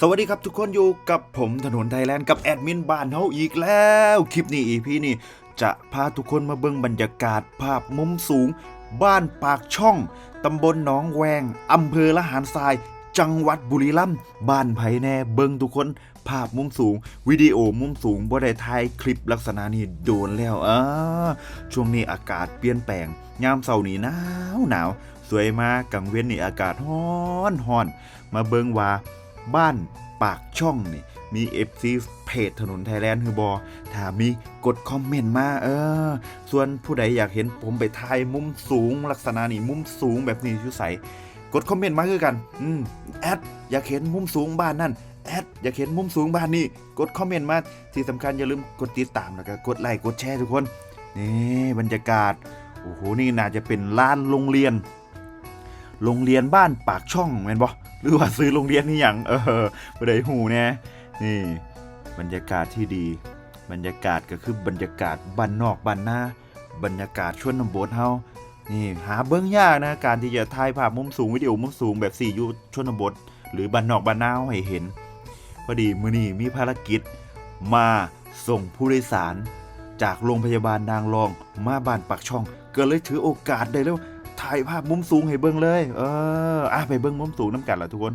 สวัสดีครับทุกคนอยู่กับผมถนนไทยแลนด์กับแอดมินบ้านเฮาอีกแล้ว คลิปนี้ EP นี่จะพาทุกคนมาเบิ่งบรรยากาศภาพมุมสูง บ้านปากช่อง ตำบลหนองแวง อำเภอละหารทราย จังหวัดบุรีรัมย์บ้านไผแน่เบิ่งทุกคน ภาพมุมสูง วิดีโอมุมสูงบ่ได้ถ่ายคลิปลักษณะนี้โดนแล้วอ่าช่วงนี้อากาศเปลี่ยนแปลงยามเช้านี้หนาวหนาวสวยมากกลางเว้นนี่อากาศร้อนร้อนมาเบิ่งว่า บ้านปากช่องนี่มี FC เพจถนนไทยแลนด์คือบอถ้ามีกดคอมเมนต์มาเออ ส่วนผู้ใดอยากเห็นผมไปถ่ายมุมสูง ลักษณะนี้มุมสูงแบบนี้อยู่ใสกดคอมเมนต์มาคือกัน อืมแอดอยากเห็นมุมสูงบ้านนั่นแอดอยากเห็นมุมสูงบ้านนี่กดคอมเมนต์มาที่สำคัญอย่าลืมกดติดตามแล้วก็กดไลค์กดแชร์ทุกคนนี่บรรยากาศโอ้โหนี่น่าจะเป็นลานโรงเรียน โรงเรียนบ้านปากช่องแม่นบ่ หรือว่าซื้อโรงเรียนนี่หยังเออบ่ได้หูแน่นี่บรรยากาศที่ดี บรรยากาศก็คือบรรยากาศบ้านนอกบ้านนาบรรยากาศชนนบทเฮานี่หาเบิ่งยากนะการที่จะถ่ายภาพมุมสูงวิดีโอมุมสูงแบบสี่อยู่ชนบท หรือบ้านนอกบ้านนาเฮาให้เห็น พอดีมื้อนี้มีภารกิจ มาส่งผู้โดยสาร จากโรงพยาบาลนางรองมาบ้านปากช่อง ก็เลยถือโอกาสได้แล้ว ถ่ายภาพมุมสูงให้เบิ่งเลย เอออะไปเบิ่งมุมสูงน้ำกันละทุกคน